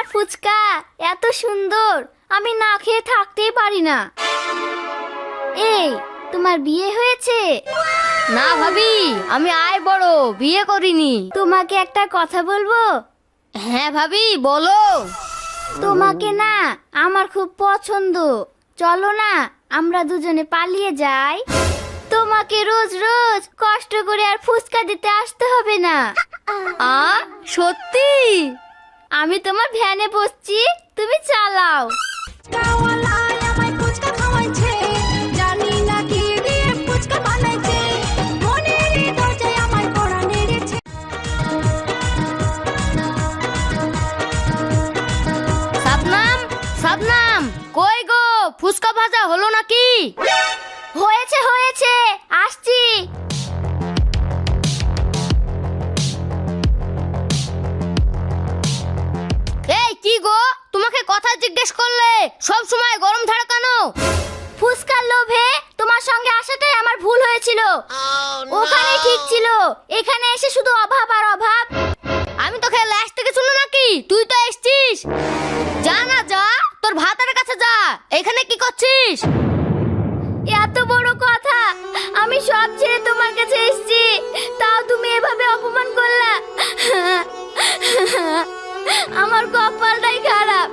তোমার ফুচকা এত সুন্দর আমি না খেয়ে থাকতেই পারি না। এই তোমার বিয়ে হয়েছে? না ভাবি আমি আয় বড় বিয়ে করিনি। তোমাকে একটা কথা বলব? হ্যাঁ ভাবি বলো। তোমাকে না আমার খুব পছন্দ। চলো না আমরা দুজনে পালিয়ে যাই। তোমাকে রোজ রোজ কষ্ট করে আর ফুচকা দিতে আসতে হবে না। আ সত্যি? আমি তোমার ভ্যানে বসছি তুমি চালাও। তোর ভাতার কাছে যা। এখানে কি করছিস? এত বড় কথা। আমি সব ছেড়ে তোমার কাছে এসেছি। তাও তুমি এভাবে অপমান করলা। আমার কপালটাই খারাপ।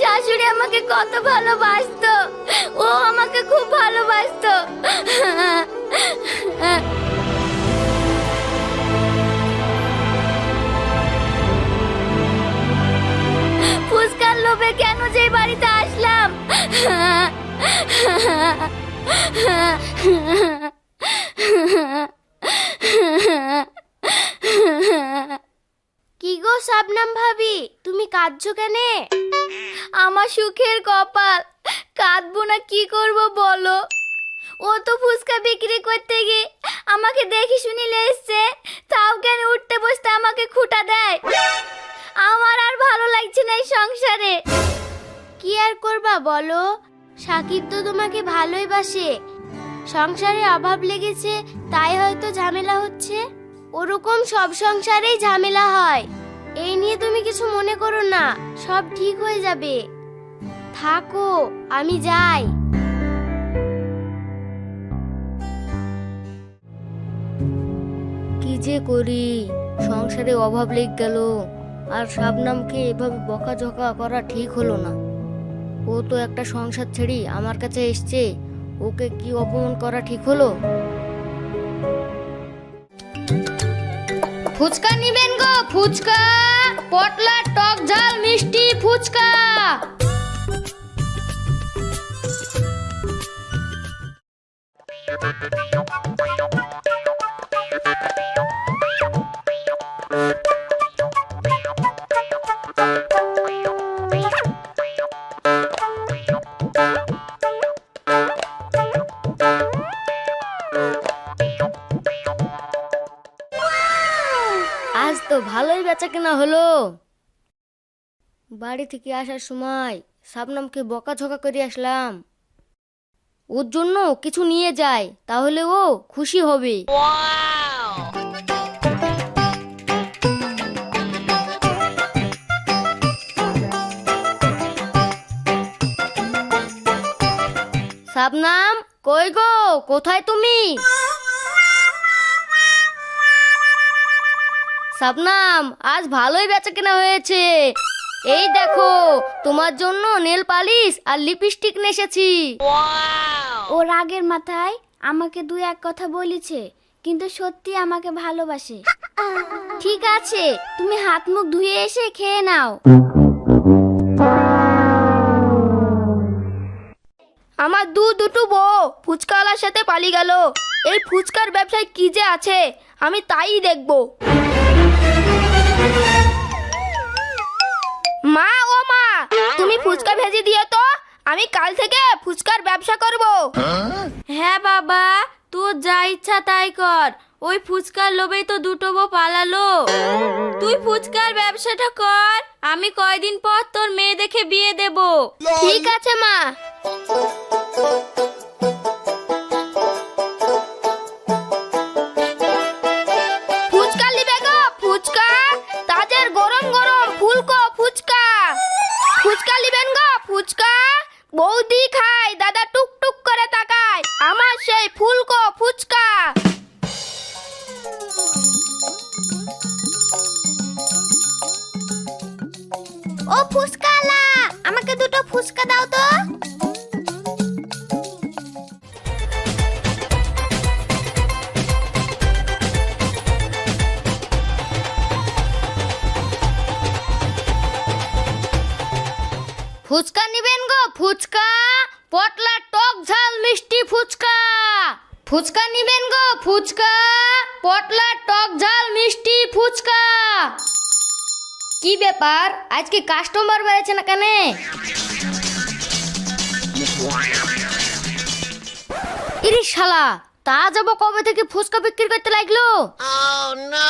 শাশুড়ি আমাকে কত ভালোবাসতো। ও আমাকে খুব ভালোবাসতো। কি গো শাবনাম ভাবি? তুমি কাঁদছো কেনে? আমার সুখের কপাল, কাঁদবো না কি করব বলো? ও তো ফুচকা বিক্রি করতে গিয়ে আমাকে দেখি শুনি এসছে, তাও কেন উঠতে বসতে আমাকে খুঁটা দেয়? আমার আর ভালো লাগছে না এই সংসারে। কি আর করবা বলো? সাকিব তো তোমাকে ভালোই বাসে। সংসারে অভাব লেগেছে, তাই হয়তো ঝামেলা হচ্ছে। ওরকম সব সংসারেই ঝামেলা হয়। এই নিয়ে তুমি কিছু মনে করো না, সব ঠিক হয়ে যাবে। থাকো, আমি যাই। কি যে করি, সংসারে অভাব লেগ গেল। আর শাবনামকে এভাবে বকাঝকা করা ঠিক হলো না। ও তো একটা সংসার ছেড়ি আমার কাছে এসছে। ওকে কি অপমান করা ঠিক হলো? ফুচকা নিবেন গো, ফুচকা। পটলা টক ঝাল, মিষ্টি ফুচকা। ভালোই বেচা কেনা হলো। বাড়ি থেকে আসার সময় শাবনামকে বকাঝকা করে আসলাম। ওর জন্য কিছু নিয়ে যায়, তাহলে ও খুশি হবে। শাবনাম কই গো? কোথায় তুমি? শাবনাম আজ ভালোই বেচা কেনা হয়েছে। এই দেখো তোমার জন্য নেল পালিশ আর লিপস্টিক নিয়ে এসেছি। ও রাগের মাথায় আমাকে দুই এক কথা বলেছে কিন্তু সত্যি আমাকে ভালোবাসে। ঠিক আছে তুমি হাত মুখ ধুয়ে এসে খেয়ে নাও। আমার দু দুটো বউ ফুচকাওয়ালার সাথে পালিয়ে গেল। এই ফুচকার ব্যবসায় কি যে আছে আমি তাই দেখব। মা ও মা তুমি ফুচকা ভেজে দিও তো। আমি কাল থেকে ফুচকার ব্যবসা করব। হ্যাঁ বাবা তোর যা ইচ্ছা তাই কর। ওই ফুচকার লোভেই তো দুটো বউ পালালো। তুই ফুচকার ব্যবসাটা কর আমি কয়দিন পর তোর মেয়ে দেখে বিয়ে দেব। ঠিক আছে মা। ফুচকা নিবেন গো, ফুচকা। বৌদি খায়, দাদা টুক টুক করে তাকায়। আমার সেই ফুলকো ফুচকা। ও ফুচকালা, আমাকে দুটো ফুচকা দাও তো। ফুচকা নিবেন গো, ফুচকা। পটলা, টক ঝাল, মিষ্টি ফুচকা। ফুচকা নিবেন গো, ফুচকা। পটলা, টক ঝাল, মিষ্টি ফুচকা। কি ব্যাপার? আজকে কাস্টমার বেড়েছে না কেন? ইরে শালা, তা যাব কবে থেকে ফুচকা বিক্রি করতে লাগল?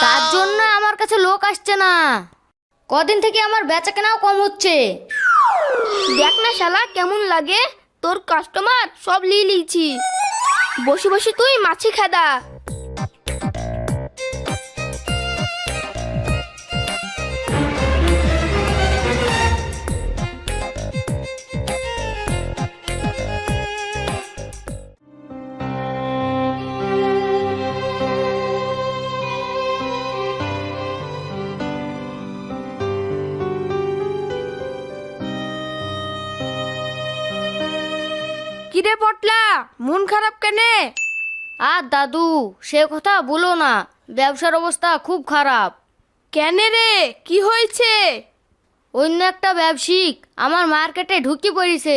তার জন্য আমার কাছে লোক আসছে না। কদিন থেকে আমার বেচা কেনাও কম হচ্ছে। দেখ না শালা, কেমন লাগে? তোর কাস্টমার সব লিয়ে লিয়েছি বসে বসে তুই মাছি খেদা। কিরে পটলা মন খারাপ কেনে? আর দাদু সে কথা বলো না ব্যবসার অবস্থা খুব খারাপ। কেনে রে কি হয়েছে? অন্য একটা ব্যবসায়িক আমার মার্কেটে ঢুকি পড়েছে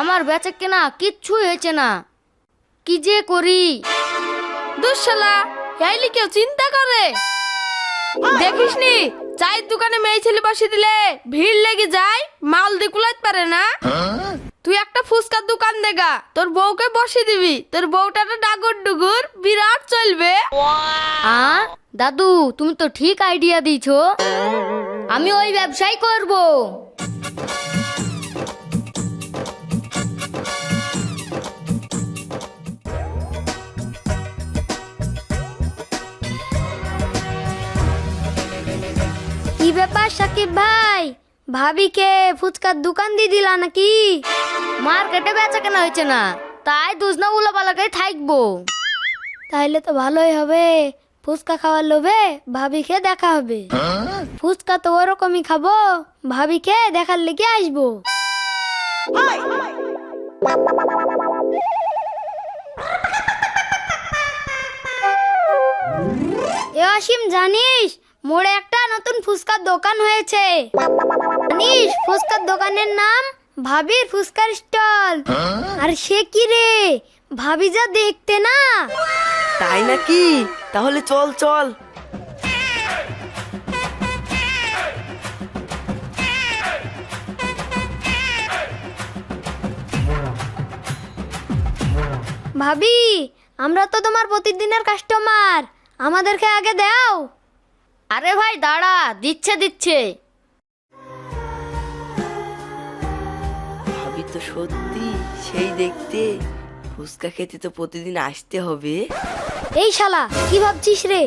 আমার বেচা কেনা কিচ্ছুই হয়েছে না। কি যে করি? দুঃশালা এইলি কেউ চিন্তা করে? দেখিস নি চায়ের দোকানে মেয়ে ছেলে বসে দিলে ভিড় লেগে যায় মাল দিয়ে কুলাইতে পারে না। তুই একটা ফুচকার দোকান দেখা তোর বউকে বসে দিবি তোর বউটা তো ডাগর ডুগুর বিরাট চলবে। আ দাদু তুমি তো ঠিক আইডিয়া দিছো। আমি ওই ব্যবসাই করব। ব্যাপার, সাকিব ভাই? ভাবি ভাবিকে ফুচকার দোকান দিয়ে দিলা নাকি? মার্কেটে বেচা কেনা হয়েছে না, তাই দুজনা উলা পালাকে থাকব। তাইলে তো ভালোই হবে, ফুচকা খাওয়ার লোভে ভাবি খেয়ে দেখা হবে। ফুচকা তো ওরকমই খাব ভাবি খেয়ে দেখার লেগে আসব। এ অসীম, জানিস? মোড়ে একটা নতুন ফুচকার দোকান হয়েছে। জানিস ফুচকার দোকানের নাম ভাবির ফুচকার স্টল। আর সে কি রে? ভাবি যা দেখতে না। তাই নাকি? তাহলে চল চল। ভাবি আমরা তো তোমার প্রতিদিনের কাস্টমার আমাদেরকে আগে দাও। আরে ভাই দাঁড়া দিচ্ছে দিচ্ছে। ভাবি তো সত্যি সেই দেখতে। ফুচকা খেতে তো প্রতিদিন আসতে হবে। এই শালা কি ভাবছিস রে?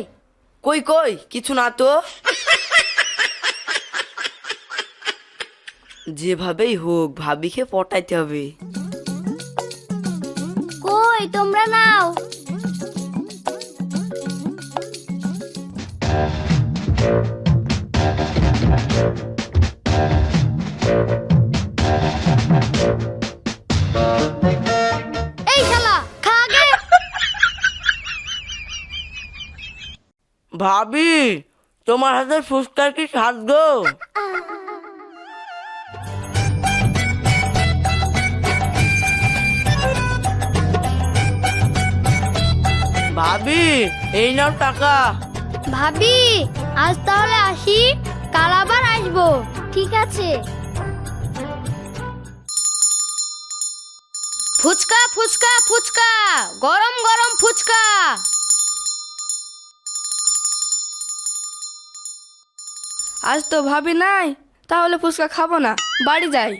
কই কই? কিছু না তো। যেভাবেই হোক ভাবিকে পটাইতে হবে। কই তোমরা নাও। এই শালা খা আগে। ভাবি তোমার হাতে ফুচকার কি স্বাদ গো? ভাবি এই নাও টাকা। ভাবি আজ তাহলে আসি কাল আবার আসব ঠিক আছে? ফুচকা ফুচকা ফুচকা গরম গরম ফুচকা। আজ তো ভাবি নাই তাহলে ফুচকা খাব না বাড়ি যাই।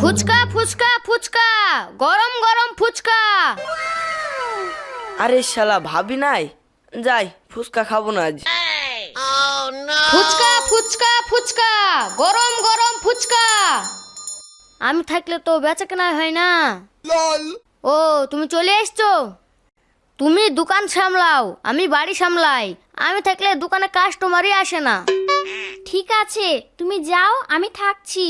ফুচকা ফুচকা ফুচকা গরম গরম ফুচকা। আরে শালা ভাবি নাই যাই ফুচকা খাব না আজ। ফুচকা ফুচকা ফুচকা গরম গরম ফুচকা। আমি থাকলে তো বেচা কেনা হয় না। ও তুমি চলে এসছো? তুমি দোকান সামলাও আমি বাড়ি সামলাই। আমি থাকলে দোকানে কাস্টমারই আসে না। ঠিক আছে তুমি যাও আমি থাকছি।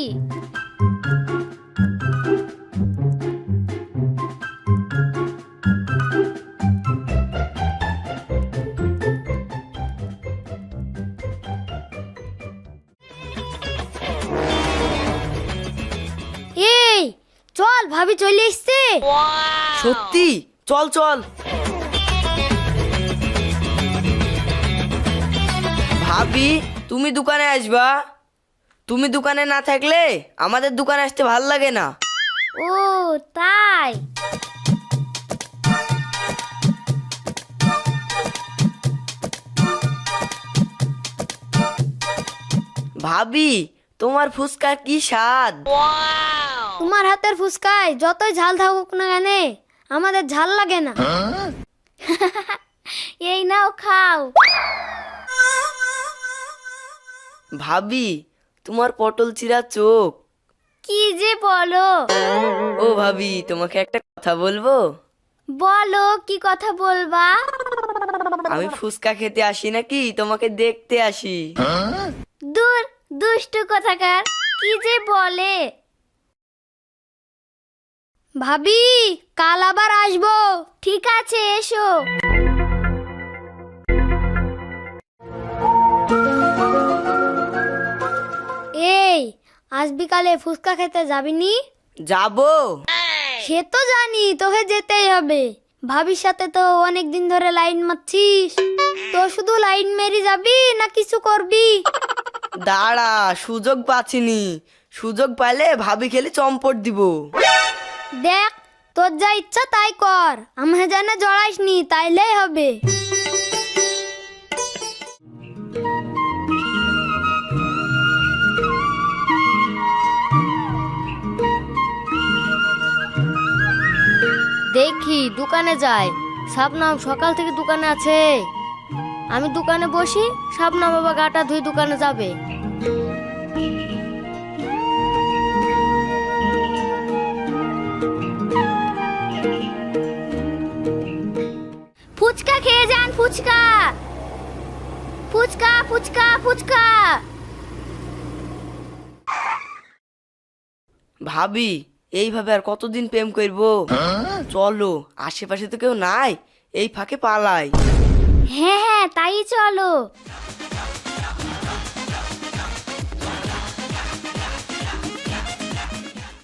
চল ভাবি চলে এসছে। সত্যি? চল চল। ভাবি তুমি দোকানে আসবা? তুমি দোকানে না থাকলে আমাদের দোকানে আসতে ভালো লাগে না। ও তাই। ভাবি তোমার ফুচকা কি স্বাদ? তোমার হাতের ফুসকায় যতই ঝাল থাকুক না কেন আমাদের ঝাল লাগে না। এই নাও খাও। ভাবি তোমার পটল চিরা চোখ। কি যে বলো। ও ভাবি তোমাকে একটা কথা বলব? বলো কি কথা বলবা? আমি ফুচকা খেতে আসি নাকি? তোমাকে দেখতে আসি। দূর দুষ্টু কথাকার কি যে বলে। ভাবি কাল আবার আসব। ঠিক আছে এসো। এই আজ বিকালে ফুচকা খেতে যাবি নি? যাব। সে তো জানি তোকে যেতেই হবে। ভাবির সাথে তো অনেক দিন ধরে লাইন মারছিস। তো শুধু লাইন মেরে যাবি না কিছু করবি? দাঁড়া সুযোগ পাচ্ছিনি সুযোগ পাইলে ভাবি খেলে চম্পট দিব। দেখ, তোর যা ইচ্ছা তাই কর। আমি জানে জড়াইসনি তাইলেই হবে। দেখি, দোকানে যাই। শাবনাম সকাল থেকে দোকানে আছে। আমি দোকানে বসি, শাবনাম বাবা গাটা ধুই দোকানে যাবে। ফুচকা ফুচকা। ভাবি এইভাবে আর কতদিন প্রেম করব? চলো আশেপাশে তো কেউ নাই এই ফাঁকে পালাই। হ্যাঁ হ্যাঁ তাই চলো।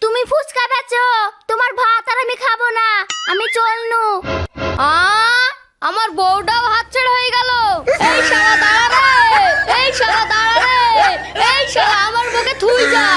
তুমি ফুচকা বেচো তোমার ভাত আর আমি খাব না আমি চলনু। আ? আমার বউটাও হাত ছেড়ে হয়ে গেল। এই শালা দাঁড়া রে, এই শালা দাঁড়া রে, এই শালা আমার মুখে থুই যা।